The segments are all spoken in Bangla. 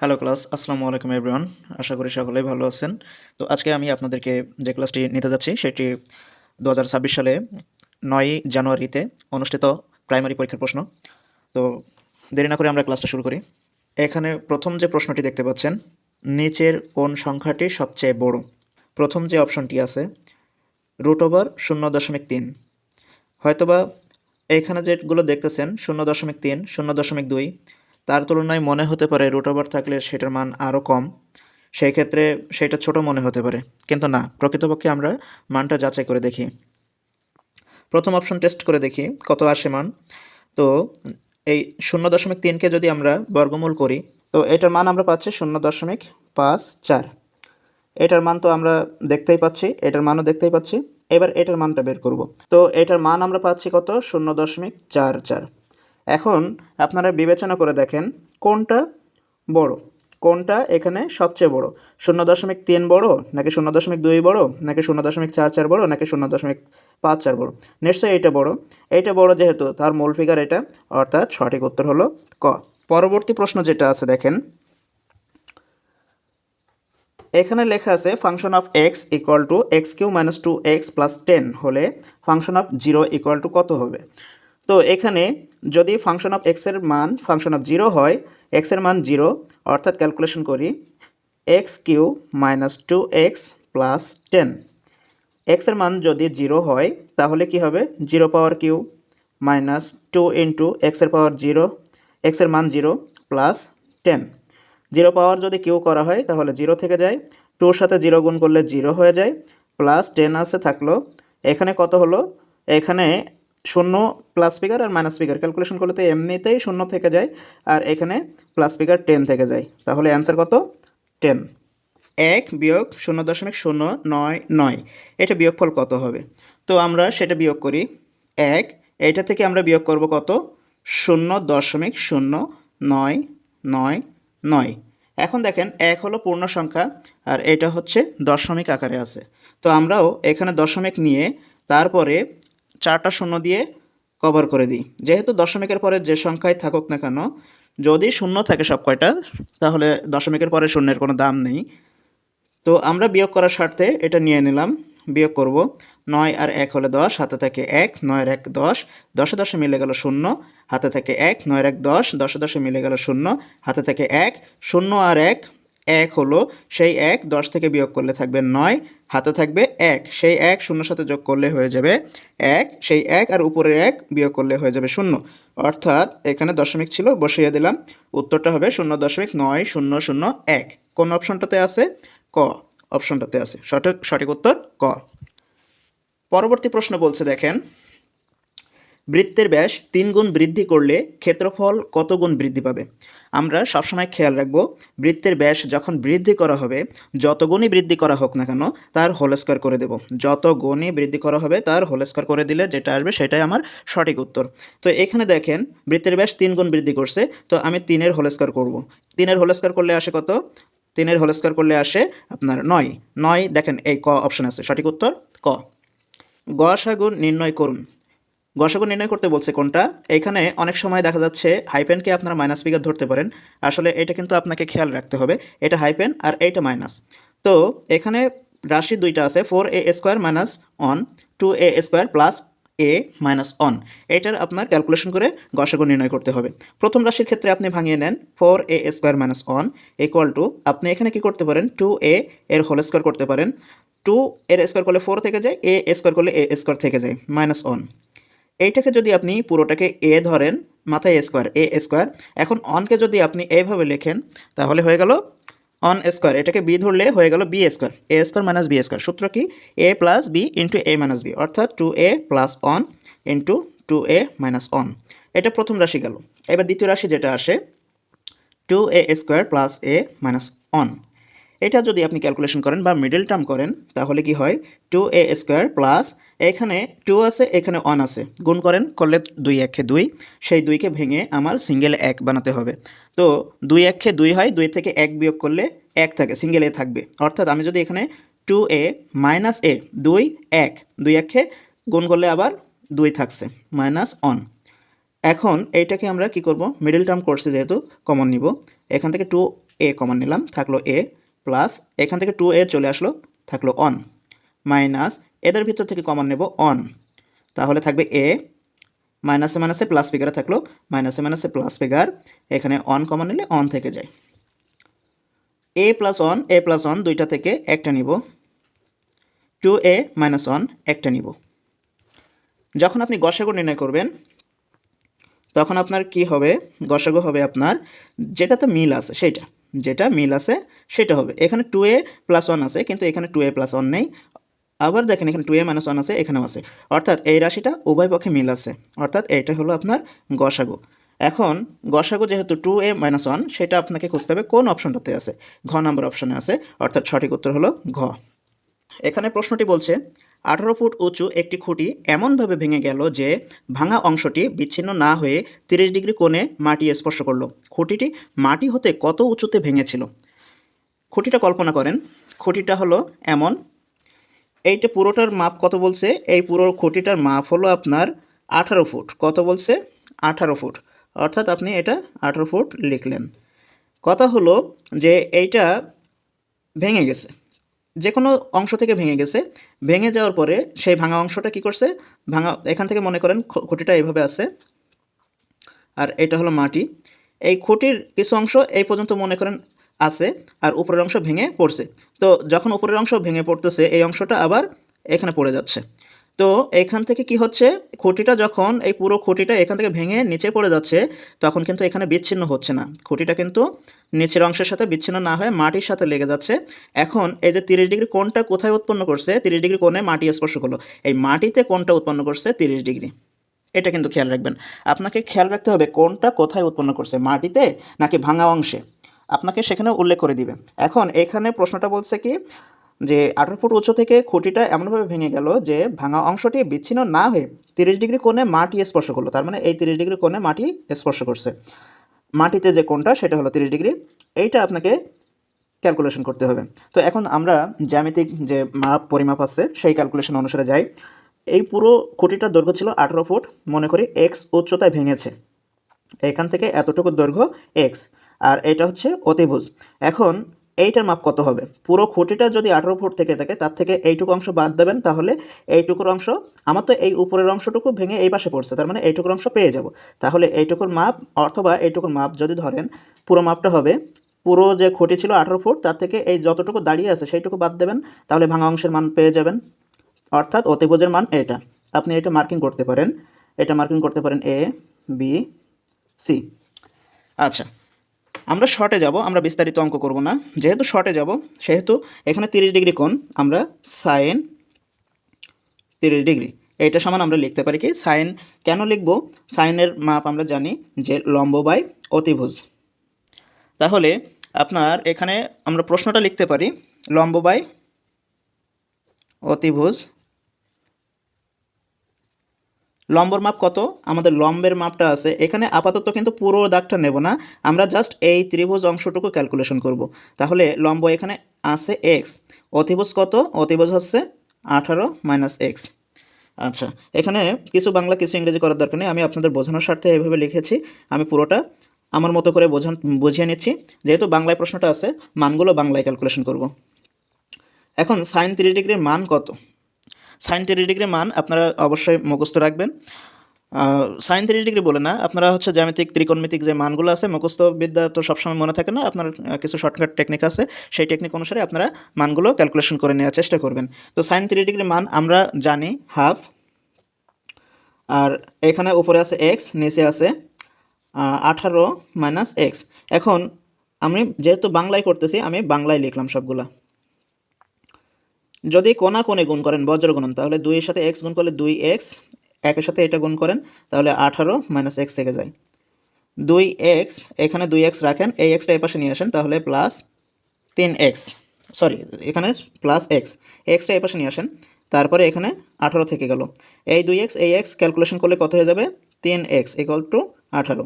হ্যালো ক্লাস আসসালামু আলাইকুম এভরিওয়ান আশা করি সকলেই ভালো আছেন। তো আজকে আমি আপনাদেরকে যে ক্লাসটি নিতে যাচ্ছি, সেটি দু হাজার ছাব্বিশ সালে নয়ই জানুয়ারিতে অনুষ্ঠিত প্রাইমারি পরীক্ষার প্রশ্ন। তো দেরি না করে আমরা ক্লাসটা শুরু করি। এখানে প্রথম যে প্রশ্নটি দেখতে পাচ্ছেন, নিচের কোন সংখ্যাটি সবচেয়ে বড়? প্রথম যে অপশনটি আছে রুট ওভার শূন্য দশমিক তিন। হয়তোবা এখানে যেগুলো দেখতেছেন, শূন্য দশমিক তিন, শূন্য দশমিক দুই তার তুলনায় মনে হতে পারে রুট ওভার থাকলে সেটার মান আরও কম। সেই ক্ষেত্রে সেটা ছোট মনে হতে পারে। কিন্তু না, প্রকৃতপক্ষে আমরা মানটা যাচাই করে দেখি। প্রথম অপশন টেস্ট করে দেখি কত আসে মান। তো এই শূন্য দশমিক তিনকে যদি আমরা বর্গমূল করি, তো এটার মান আমরা পাচ্ছি শূন্য দশমিক পাঁচ চার। এটার মান তো আমরা দেখতেই পাচ্ছি, এটার মানও দেখতেই পাচ্ছি। এবার এটার মানটা বের করব। তো এটার মান আমরা পাচ্ছি কত? শূন্য দশমিক চার চার। এখন আপনারা বিবেচনা করে দেখেন কোনটা বড়, কোনটা এখানে সবচেয়ে বড়, শূন্য দশমিক তিন বড় নাকি শূন্য দশমিক দুই বড় নাকি শূন্য দশমিক চার চার বড় নাকি শূন্য দশমিক পাঁচ চার বড়। নিশ্চয়ই এটা বড়। এইটা বড় যেহেতু তার মূল ফিগার এটা, অর্থাৎ সঠিক উত্তর হলো ক। পরবর্তী প্রশ্ন যেটা আছে দেখেন। এখানে লেখা আছে function of X equal to X cube minus two X plus ten হলে function of zero equal to কত হবে? তো এখানে যদি ফাংশন অফ এক্সের মান ফাংশন অফ জিরো হয় এক্সের মান জিরো অর্থাৎ ক্যালকুলেশন করি X cube minus two X plus ten. এক্সের মান যদি জিরো হয়, তাহলে কি হবে? Zero power cube minus two into এক্সের পাওয়ার জিরো এক্সের মান zero plus ten. Zero power যদি কিউ করা হয়, তাহলে জিরো থেকে যায়। টুর সাথে জিরো গুণ করলে জিরো হয়ে যায়। প্লাস টেন আসে থাকল। এখানে কত হলো? এখানে শূন্য প্লাস ফিগার আর মাইনাস ফিগার ক্যালকুলেশন করলে তো এমনিতেই শূন্য থেকে যায়, আর এখানে প্লাস ফিগার টেন থেকে যায়। তাহলে অ্যান্সার কত? টেন এক বিয়োগ শূন্য দশমিক শূন্য নয় নয়। এটা বিয়োগফল কত হবে? তো আমরা সেটা বিয়োগ করি। এক এইটা থেকে আমরা বিয়োগ করব কত? শূন্য দশমিক শূন্য নয় নয় নয়। এখন দেখেন, এক হলো পূর্ণ সংখ্যা, আর এটা হচ্ছে দশমিক আকারে আছে। তো আমরাও এখানে দশমিক নিয়ে তারপরে চারটা শূন্য দিয়ে কভার করে দিই। যেহেতু দশমিকের পরে যে সংখ্যায় থাকুক না কেন, যদি শূন্য থাকে সব কয়টা, তাহলে দশমিকের পরে শূন্যের কোনো দাম নেই। তো আমরা বিয়োগ করার স্বার্থে এটা নিয়ে নিলাম, বিয়োগ করব। নয় আর এক হলে দশ, হাতে থাকে এক, নয়ের এক দশ, দশে দশে মিলে গেল শূন্য, হাতে থাকে এক, নয়ের এক দশ, দশে দশে মিলে গেল শূন্য, হাতে থাকে এক, শূন্য আর এক এক হলো, সেই এক দশ থেকে বিয়োগ করলে থাকবে নয়, হাতে থাকবে এক, সেই এক শূন্যর সাথে যোগ করলে হয়ে যাবে এক, সেই এক আর উপরের এক বিয়োগ করলে হয়ে যাবে শূন্য। অর্থাৎ এখানে দশমিক ছিল, বসিয়ে দিলাম। উত্তরটা হবে শূন্য দশমিক নয়, শূন্য শূন্য, এক। কোন অপশনটাতে আছে? ক। অপশনটাতে আছে। সঠিক সঠিক উত্তর ক। পরবর্তী প্রশ্ন বলছে, দেখেন। বৃত্তের ব্যাস তিন গুণ বৃদ্ধি করলে ক্ষেত্রফল কত গুণ বৃদ্ধি পাবে? আমরা সবসময় খেয়াল রাখব, বৃত্তের ব্যাস যখন বৃদ্ধি করা হবে, যত গুণই বৃদ্ধি করা হোক না কেন, তার হোল স্কোয়ার করে দেব। যত গুণই বৃদ্ধি করা হবে, তার হোল স্কোয়ার করে দিলে যেটা আসবে সেটাই আমার সঠিক উত্তর। তো এখানে দেখেন, বৃত্তের ব্যাস তিন গুণ বৃদ্ধি করছে, তো আমি তিনের হোল করব। তিনের হোল স্কোয়ার করলে আসে কত? তিনের হোল স্কোয়ার করলে আসে আপনার নয়। নয়, দেখেন এই ক অপশন আছে, সঠিক উত্তর? ক। গসাগুণ নির্ণয় করুন। গসাগু নির্ণয় করতে বলছে কোনটা? এখানে অনেক সময় দেখা যাচ্ছে হাইপেনকে আপনারা মাইনাস ফিগার ধরতে পারেন। আসলে এটা কিন্তু আপনাকে খেয়াল রাখতে হবে। এটা হাইপেন আর এইটা মাইনাস তো এখানে রাশি দুইটা আছে four A square minus one two A square plus A minus one এটার আপনার ক্যালকুলেশন করে গসাগু নির্ণয় করতে হবে। প্রথম রাশির ক্ষেত্রে আপনি ভাঙিয়ে নেন four A square minus one equal to আপনি এখানে কি করতে পারেন? টু এ এর হোল স্কোয়ার করতে পারেন। টু এর স্কোয়ার করলে ফোর থেকে যায় এ স্কোয়ার করলে এ স্কোয়ার থেকে যায় মাইনাস অন এইটাকে যদি আপনি পুরোটাকে এ ধরেন, মাথায় এ স্কোয়ার এ স্কোয়ার এখন অনকে যদি আপনি এইভাবে লেখেন, তাহলে হয়ে গেল অন স্কোয়ার এটাকে বি ধরলে হয়ে গেল B square A square minus B square সূত্র কি? A plus B into A minus B অর্থাৎ two A plus one into two A minus one এটা প্রথম রাশি গেল। এবার দ্বিতীয় রাশি যেটা আসে two A square plus A minus one এটা যদি আপনি ক্যালকুলেশন করেন বা মিডল টার্ম করেন, তাহলে কি হয়? টু এ স্কোয়ার প্লাস এখানে টু আছে, এখানে অন আছে। গুণ করেন, করলে দুই একে দুই। সেই দুইকে ভেঙে আমার সিঙ্গেল এক বানাতে হবে। তো দুই একে দুই হয়, দুই থেকে এক বিয়োগ করলে এক থাকে সিঙ্গেল এ থাকবে। অর্থাৎ আমি যদি এখানে টু এ মাইনাস এ দুই, এক, দুই একে গুণ করলে আবার দুই থাকছে মাইনাস অন এখন এইটাকে আমরা কি করব? মিডল টার্ম করছে যেহেতু কমন নিব, এখান থেকে টু এ কমন নিলাম, থাকল এ প্লাস এখান থেকে টু এ চলে আসলো, থাকল অন মাইনাস এদের ভিতর থেকে কমন নেব অন তাহলে থাকবে এ মাইনাসে মাইনাসে প্লাস ফিগারে থাকল মাইনাসে মাইনাসে প্লাস ফিগার এখানে অন কমন নিলে অন থেকে যায়। A plus one A plus one দুইটা থেকে একটা নিব। টু এ মাইনাস অন একটা নিব। যখন আপনি গসাগু নির্ণয় করবেন, তখন আপনার কি হবে? গসাগু হবে আপনার, যেটাতে মিল আছে সেটা যেটা মিল আছে, সেটা হবে। এখানে টু এ প্লাস ওয়ান আছে, কিন্তু এখানে টু এ প্লাস ওয়ান নেই। আবার দেখেন, এখানে টু এ মাইনাস ওয়ান আছে, এখানেও আছে। অর্থাৎ এই রাশিটা উভয় পক্ষে মিল আছে। অর্থাৎ এইটা হলো আপনার গসাগু। এখন, গসাগু যেহেতু টু এ মাইনাস ওয়ান সেটা আপনাকে খুঁজতে হবে কোন অপশনটাতে আছে। ঘ নাম্বার অপশনে আছে। অর্থাৎ সঠিক উত্তর হলো ঘ। এখানে প্রশ্নটি বলছে আঠারো ফুট উঁচু একটি খুঁটি এমনভাবে ভেঙে গেল যে ভাঙা অংশটি বিচ্ছিন্ন না হয়ে তিরিশ ডিগ্রি কোণে মাটি স্পর্শ করল। খুঁটিটি মাটি হতে কত উঁচুতে ভেঙেছিল? খুঁটিটা কল্পনা করেন। খুঁটিটা হলো এমন। এইটা পুরোটার মাপ কত বলছে? এই পুরো খুঁটিটার মাপ হলো আপনার আঠারো ফুট। কত বলছে? আঠারো ফুট। অর্থাৎ আপনি এটা আঠারো ফুট লিখলেন। কথা হলো যে এইটা ভেঙে গেছে। যে কোনো অংশ থেকে ভেঙে গেছে, ভেঙে যাওয়ার পরে সেই ভাঙা অংশটা কি করছে? ভাঙা, এখান থেকে মনে করেন খুঁটিটা এইভাবে আছে। আর এটা হলো মাটি। এই খুঁটির কিছু অংশ এই পর্যন্ত মনে করেন আছে, আর উপরের অংশ ভেঙে পড়ছে। তো যখন উপরের অংশ ভেঙে পড়তেছে, এই অংশটা আবার এখানে পড়ে যাচ্ছে। তো এখান থেকে কি হচ্ছে? খুঁটিটা যখন, এই পুরো খুঁটিটা এখান থেকে ভেঙে নিচে পড়ে যাচ্ছে, তখন কিন্তু এখানে বিচ্ছিন্ন হচ্ছে না। খুঁটিটা কিন্তু নিচের অংশের সাথে বিচ্ছিন্ন না হয়ে মাটির সাথে লেগে যাচ্ছে। এখন এই যে তিরিশ ডিগ্রি কোণটা কোথায় উৎপন্ন করছে? তিরিশ ডিগ্রি কোণে মাটি স্পর্শ করল। এই মাটিতে কোণটা উৎপন্ন করছে তিরিশ ডিগ্রি। এটা কিন্তু খেয়াল রাখবেন। আপনাকে খেয়াল রাখতে হবে কোনটা কোথায় উৎপন্ন করছে, মাটিতে নাকি ভাঙা অংশে? আপনাকে সেখানে উল্লেখ করে দিবে। এখন এখানে প্রশ্নটা বলছে কি যে আঠারো ফুট উঁচু থেকে খুঁটিটা এমনভাবে ভেঙে গেল যে ভাঙা অংশটি বিচ্ছিন্ন না হয়ে তিরিশ ডিগ্রি কোণে মাটি স্পর্শ করল। তার মানে এই তিরিশ ডিগ্রি কোণে মাটি স্পর্শ করছে। মাটিতে যে কোণটা, সেটা হলো তিরিশ ডিগ্রি। এইটা আপনাকে ক্যালকুলেশন করতে হবে। তো এখন আমরা জ্যামিতিক যে মাপ, পরিমাপ আছে, সেই ক্যালকুলেশন অনুসারে যাই। এই পুরো খুঁটিটার দৈর্ঘ্য ছিল আঠেরো ফুট। মনে করি এক্স উচ্চতায় ভেঙেছে। এখান থেকে এতটুকু দৈর্ঘ্য এক্স আর এটা হচ্ছে অতিভুজ। এখন এইটার মাপ কত হবে? পুরো খুঁটিটা যদি আঠারো ফুট থেকে থাকে, তার থেকে এইটুকু অংশ বাদ দেবেন, তাহলে এইটুকুর অংশ, আমার তো এই উপরের অংশটুকু ভেঙে এই পাশে পড়ছে, তার মানে এইটুকুর অংশ পেয়ে যাব। তাহলে এইটুকুর মাপ অথবা এইটুকুর মাপ যদি ধরেন, পুরো মাপটা হবে, পুরো যে খুঁটি ছিল আঠারো ফুট, তার থেকে এই যতটুকু দাঁড়িয়ে আছে সেইটুকু বাদ দেবেন, তাহলে ভাঙা অংশের মান পেয়ে যাবেন। অর্থাৎ অতিভুজের মান এটা। আপনি এটা মার্কিং করতে পারেন। এটা মার্কিং করতে পারেন এ বি সি আচ্ছা। আমরা শর্টে যাব, আমরা বিস্তারিত অঙ্ক করব না। যেহেতু শর্টে যাব, সেহেতু এখানে তিরিশ ডিগ্রি কোণ, আমরা সাইন তিরিশ ডিগ্রি। এইটা সমান আমরা লিখতে পারি কি? সাইন কেন লিখব? সাইনের মাপ আমরা জানি যে লম্ব বাই অতিভুজ। তাহলে আপনার এখানে আমরা প্রশ্নটা লিখতে পারি, লম্ব বাই অতিভুজ লম্বর মাপ কত? আমাদের লম্বের মাপটা আছে। এখানে আপাতত কিন্তু পুরো দাগটা নেব না। আমরা জাস্ট এই ত্রিভুজ অংশটুকু ক্যালকুলেশন করব। তাহলে লম্ব এখানে আছে এক্স অতিভুজ কত? অতিভুজ হচ্ছে আঠারো মাইনাস এক্স আচ্ছা এখানে কিছু বাংলা, কিছু ইংরেজি করার দরকার নেই। আমি আপনাদের বোঝানোর স্বার্থে এইভাবে লিখেছি। আমি পুরোটা আমার মতো করে বোঝান, বুঝিয়ে নিচ্ছি। যেহেতু বাংলায় প্রশ্নটা আছে, মানগুলো বাংলায় ক্যালকুলেশন করব। এখন সাইন তিরিশ ডিগ্রির মান কত? সাইন তিরিশ ডিগ্রির মান আপনারা অবশ্যই মুখস্থ রাখবেন। সাইন তিরিশ ডিগ্রি বলে না, আপনারা হচ্ছে জ্যামিতিক, ত্রিকোণমিতিক যে মানগুলো আছে মুখস্থ বিদ্যা তো সবসময় মনে থাকে না, আপনার কিছু শর্টকাট টেকনিক আছে, সেই টেকনিক অনুসারে আপনারা মানগুলো ক্যালকুলেশন করে নেওয়ার চেষ্টা করবেন। তো সাইন তিরিশ ডিগ্রি মান আমরা জানি হাফ আর এখানে উপরে আছে এক্স নিচে আছে আঠারো মাইনাস এক্স এখন আমি যেহেতু বাংলায় করতেছি, আমি বাংলায় লিখলাম সবগুলা। যদি কোনা কোণে গুণ করেন, বজ্র গুণন, তাহলে দুইয়ের সাথে এক্স গুণ করলে দুই এক্স একের সাথে এটা গুণ করেন, তাহলে আঠারো মাইনাস এক্স থেকে যায়। দুই এক্স এখানে দুই এক্স রাখেন, এই এক্সটা এপাশে নিয়ে আসেন, তাহলে প্লাস তিন এক্স সরি এখানে প্লাস এক্স এক্সটা এপাশে নিয়ে আসেন, তারপরে এখানে আঠারো থেকে গেল। এই দুই এক্স এই এক্স ক্যালকুলেশন করলে কত হয়ে যাবে? তিন এক্স ইকুয়াল টু আঠারো।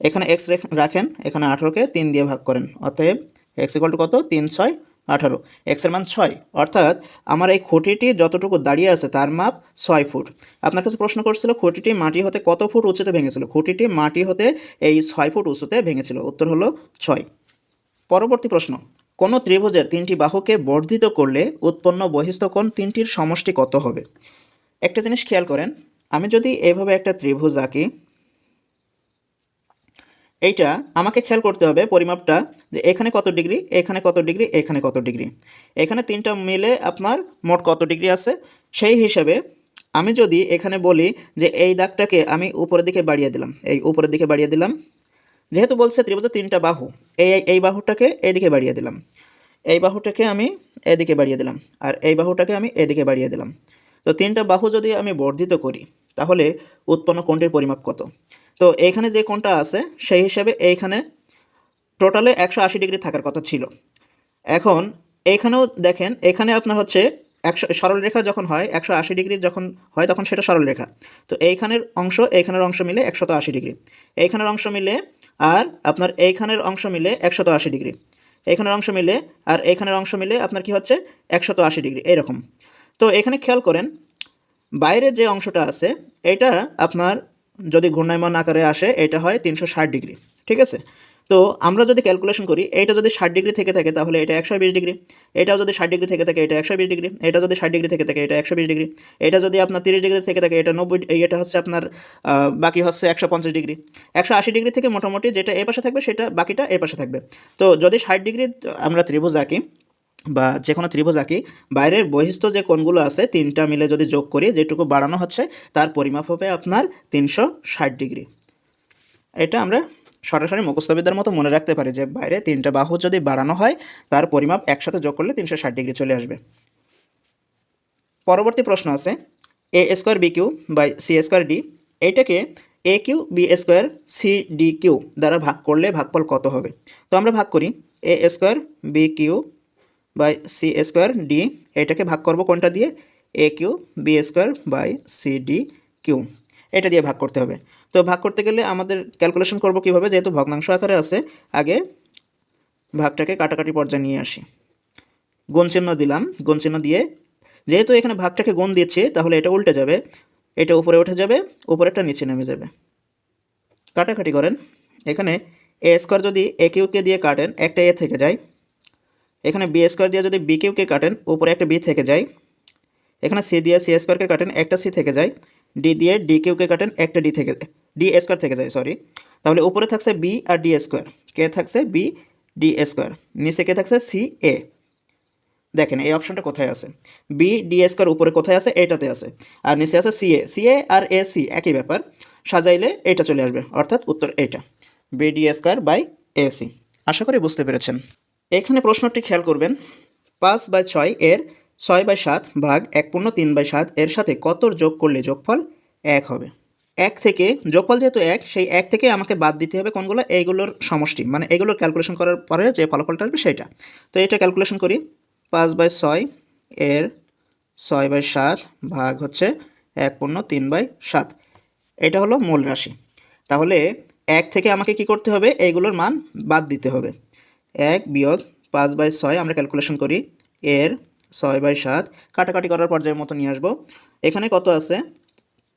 এখানে এক্স রাখেন, এখানে আঠারোকে তিন দিয়ে ভাগ করেন, অতএব এক্স ইকুয়াল টু কত? তিন ছয় আঠারো। এক্সের মান ছয়। অর্থাৎ আমার এই খুঁটিটি যতটুকু দাঁড়িয়ে আছে তার মাপ ছয় ফুট। আপনার কাছে প্রশ্ন করছিল, খুঁটিটি মাটি হতে কত ফুট উঁচুতে ভেঙেছিল? খুঁটিটি মাটি হতে এই ছয় ফুট উঁচুতে ভেঙেছিল। উত্তর হলো ছয়। পরবর্তী প্রশ্ন। কোনো ত্রিভুজের তিনটি বাহুকে বর্ধিত করলে উৎপন্ন বহিস্থ তিনটির সমষ্টি কত হবে? একটা জিনিস খেয়াল করেন, আমি যদি এইভাবে একটা ত্রিভুজ আঁকি এইটা আমাকে খেয়াল করতে হবে পরিমাপটা যে এখানে কত ডিগ্রি, এখানে কত ডিগ্রি, এখানে কত ডিগ্রি। এখানে তিনটা মিলে আপনার মোট কত ডিগ্রি আছে? সেই হিসাবে আমি যদি এখানে বলি যে এই দাগটাকে আমি উপরের দিকে বাড়িয়ে দিলাম, এই উপরের দিকে বাড়িয়ে দিলাম, যেহেতু বলছে ত্রিভুজের তিনটা বাহু, এই এই বাহুটাকে এদিকে বাড়িয়ে দিলাম। এই বাহুটাকে আমি এদিকে বাড়িয়ে দিলাম আর এই বাহুটাকে আমি এদিকে বাড়িয়ে দিলাম। তো তিনটা বাহু যদি আমি বর্ধিত করি, তাহলে উৎপন্ন কোণটির পরিমাপ কত? তো এইখানে যে কোণটা আছে, সেই হিসাবে এইখানে টোটালে একশো আশি ডিগ্রি থাকার কথা ছিল। এখন এইখানেও দেখেন, এখানে আপনার হচ্ছে একশো, সরলরেখা যখন হয়, একশো আশি ডিগ্রি যখন হয়, তখন সেটা সরলরেখা। তো এইখানের অংশ এইখানের অংশ মিলে একশত আশি ডিগ্রি। এইখানের অংশ মিলে আর আপনার এইখানের অংশ মিলে একশত আশি ডিগ্রি। এইখানের অংশ মিলে আর এইখানের অংশ মিলে আপনার কি হচ্ছে? একশত আশি ডিগ্রি, এইরকম। তো এখানে খেয়াল করেন, বাইরে যে অংশটা আছে, এটা আপনার যদি ঘূর্ণায়মান আকারে আসে, এটা হয় তিনশো ষাট ডিগ্রি, ঠিক আছে? তো আমরা যদি ক্যালকুলেশন করি, এটা যদি ষাট ডিগ্রি থেকে থাকে, তাহলে এটা একশো বিশ ডিগ্রি। এটাও যদি ষাট ডিগ্রি থেকে থাকে, এটা একশো বিশ ডিগ্রি। এটা যদি ষাট ডিগ্রি থেকে থাকে, এটা একশো বিশ ডিগ্রি। এটা যদি আপনার তিরিশ ডিগ্রি থেকে থাকে, এটা নব্বই এটা হচ্ছে আপনার বাকি হচ্ছে একশো পঞ্চাশ ডিগ্রি। একশো আশি ডিগ্রি থেকে মোটামুটি যেটা এ পাশে থাকবে, সেটা বাকিটা এ পাশে থাকবে। তো যদি ষাট ডিগ্রি, আমরা ত্রিভুজ আঁকি বা যে কোনো ত্রিভুজ আঁকি বাইরের বহিস্থ যে কোণগুলো আছে, তিনটা মিলে যদি যোগ করি, যেটুকু বাড়ানো হচ্ছে, তার পরিমাপ হবে আপনার তিনশো ষাট ডিগ্রি। এটা আমরা সরাসরি মুখস্থবিদ্যার মতো মনে রাখতে পারি যে বাইরে তিনটা বাহু যদি বাড়ানো হয়, তার পরিমাপ একসাথে যোগ করলে তিনশো ষাট ডিগ্রি চলে আসবে। পরবর্তী প্রশ্ন আছে, A square B cube by C square D এইটাকে A cube B square C D cube দ্বারা ভাগ করলে ভাগফল কত হবে? তো আমরা ভাগ করি, A square B cube by C square D এটাকে ভাগ করব কোনটা দিয়ে? A cube B square by C D cube এটা দিয়ে ভাগ করতে হবে। তো ভাগ করতে গেলে আমাদের ক্যালকুলেশন করব কীভাবে? যেহেতু ভগ্নাংশ আকারে আছে, আগে ভাগটাকে কাটাকাটি পর্যায়ে নিয়ে আসি। গুণ চিহ্ন দিলাম। গুণ চিহ্ন দিয়ে যেহেতু এখানে ভাগটাকে গুণ দিচ্ছি, তাহলে এটা উল্টে যাবে। এটা উপরে উঠে যাবে, উপরেরটা নিচে নেমে যাবে। কাটাকাটি করেন। এখানে এ স্কোয়ার যদি এ কিউকে দিয়ে কাটেন, একটা এ থেকে যায়। এখানে বি স্কোয়ার দিয়ে যদি বি কিউকে কাটেন, উপরে একটা বি থেকে যায়। এখানে সি দিয়ে সি স্কোয়ারকে কাটেন, একটা সি থেকে যায়। ডি দিয়ে ডি কিউকে কাটেন, একটা ডি থেকে ডি স্কোয়ার থেকে যায় সরি তাহলে উপরে থাকছে বি আর ডি স্কোয়ার কে থাকছে? বি ডি স্কোয়ার নিচে কে থাকছে? সি এ দেখেন, এই অপশনটা কোথায় আছে? বি ডি স্কোয়ার উপরে কোথায় আছে? এটাতে আছে। আর নিচে আছে সি এ সি এ আর এ সি একই ব্যাপার। সাজাইলে এটা চলে আসবে, অর্থাৎ উত্তর এটা। B D square by A C আশা করি বুঝতে পেরেছেন। এখানে প্রশ্নটি খেয়াল করবেন, পাঁচ বাই ছয় এর ছয় বাই সাত ভাগ এক পূর্ণ তিন বাই সাত এর সাথে কত যোগ করলে যোগফল এক হবে? এক থেকে, যোগফল যেহেতু এক, সেই এক থেকে আমাকে বাদ দিতে হবে কোনগুলো? এইগুলোর সমষ্টি মানে এগুলোর ক্যালকুলেশন করার পরে যে ফলাফলটা আসবে সেইটা তো এটা ক্যালকুলেশন করি, পাঁচ বাই ছয় এর ছয় বাই সাত ভাগ হচ্ছে এক পূর্ণ তিন বাই সাত। এটা হলো মূল রাশি। তাহলে এক থেকে আমাকে কি করতে হবে? এইগুলোর মান বাদ দিতে হবে। এক বিয়োগ পাঁচ বাই ছয় আমরা ক্যালকুলেশন করি। এর ছয় বাই সাত কাটাকাটি করার পর্যায়ের মতো নিয়ে আসব। এখানে কত আছে?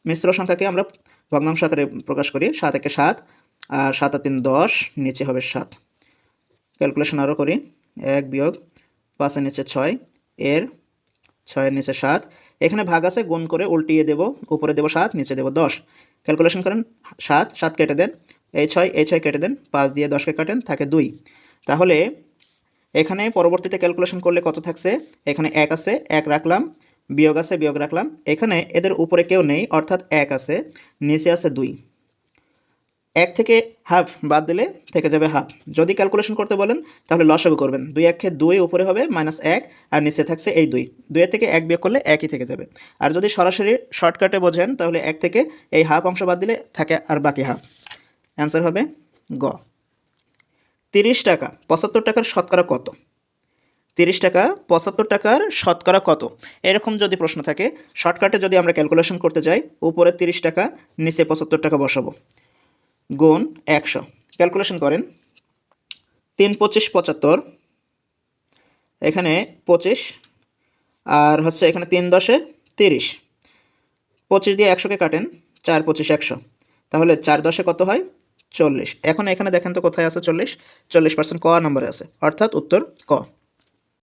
মিশ্র সংখ্যাকে আমরা ভগ্নাংশ আকারে প্রকাশ করি। সাত একে সাত, আর সাত আর তিন দশ, নিচে হবে সাত। ক্যালকুলেশন আরও করি। এক বিয়োগ পাঁচের নিচে ছয়, এর ছয়ের নিচে সাত। এখানে ভাগ আছে, গুণ করে উল্টিয়ে দেব, উপরে দেব সাত, নিচে দেব দশ। ক্যালকুলেশন করেন সাত সাত কেটে দেন, এই ছয় এই ছয় কেটে দেন, পাঁচ দিয়ে দশকে কাটেন, থাকে দুই। তাহলে এখানে পরবর্তীতে ক্যালকুলেশন করলে কত থাকছে? এখানে এক আছে, এক রাখলাম, বিয়োগ আছে, বিয়োগ রাখলাম। এখানে এদের উপরে কেউ নেই, অর্থাৎ এক আছে, নিচে আছে দুই। এক থেকে হাফ বাদ দিলে থেকে যাবে হাফ যদি ক্যালকুলেশন করতে বলেন, তাহলে লসাগু করবেন। দুই একে দুই উপরে হবে মাইনাস এক, আর নিচে থাকছে এই দুই। দুইয়ের থেকে এক বিয়োগ করলে একই থেকে যাবে। আর যদি সরাসরি শর্টকাটে বোঝেন, তাহলে এক থেকে এই হাফ অংশ বাদ দিলে থাকে আর বাকি হাফ অ্যান্সার হবে গ। তিরিশ টাকা, পঁচাত্তর টাকার শতকরা কত? তিরিশ টাকা, পঁচাত্তর টাকার শতকরা কত? এরকম যদি প্রশ্ন থাকে, শর্টকাটে যদি আমরা ক্যালকুলেশন করতে যাই, উপরে তিরিশ টাকা, নিচে পঁচাত্তর টাকা বসাবো। গুণ একশো। ক্যালকুলেশন করেন। তিন পঁচিশ পঁচাত্তর, এখানে পঁচিশ, আর হচ্ছে এখানে তিন দশে তিরিশ। পঁচিশ দিয়ে একশোকে কাটেন, চার পঁচিশ একশো। তাহলে চার দশে কত হয়? চল্লিশ। এখন এখানে দেখেন তো কোথায় আছে চল্লিশ? চল্লিশ পার্সেন্ট ক নম্বরে আছে। অর্থাৎ উত্তর ক।